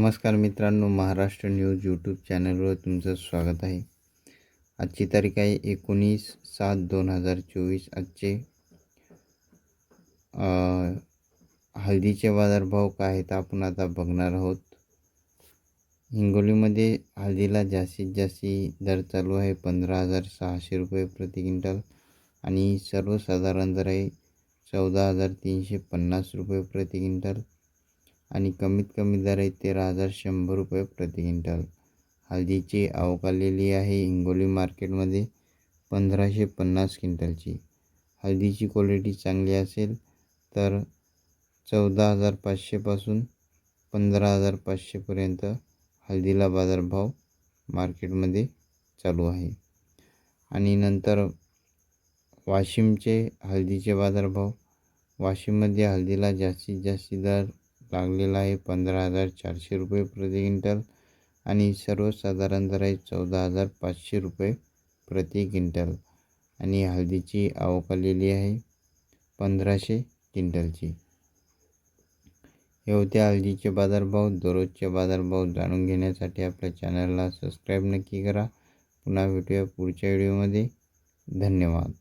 नमस्कार मित्रांनो Maharashtra news YouTube चॅनलवर तुमचं स्वागत आहे. आजची तारीख आहे एकोणीस सात दोन हजार चोवीस. आजचे हळदीचे बाजारभाव काय आहेत आपण आता बघणार आहोत. हिंगोलीमध्ये हळदीला जास्तीत जास्त दर चालू आहे पंधरा हजार सहाशे रुपये प्रति क्विंटल आणि सर्वसाधारण दर आहे चौदा हजार तीनशे पन्नास रुपये प्रति क्विंटल. आणि कमीत कमी दर आहे तेरा हजार शंभर रुपये प्रति क्विंटल. हळदीची आवक आलेली आहे हिंगोली मार्केटमध्ये पंधराशे पन्नास क्विंटलची. हळदीची क्वालिटी चांगली असेल तर चौदा हजार पाचशेपासून पंधरा हजार पाचशेपर्यंत हळदीला बाजारभाव मार्केटमध्ये चालू आहे. आणि नंतर वाशिमचे हळदीचे बाजारभाव वाशिममध्ये हळदीला जास्तीत जास्त दर लागलेला आहे. पंधरा हजार चारशे रुपये प्रति क्विंटल आणि सर्वसाधारण दर आहे चौदा हजार पाचशे रुपये प्रति क्विंटल. आणि हळदीची आवक आलेली आहे पंधराशे क्विंटलची. हे होते हळदीचे बाजारभाव दररोजचे बाजारभाव जाणून घेण्यासाठी आपल्या चॅनलला सबस्क्राईब नक्की करा. पुन्हा भेटूया पुढच्या व्हिडिओमध्ये. धन्यवाद.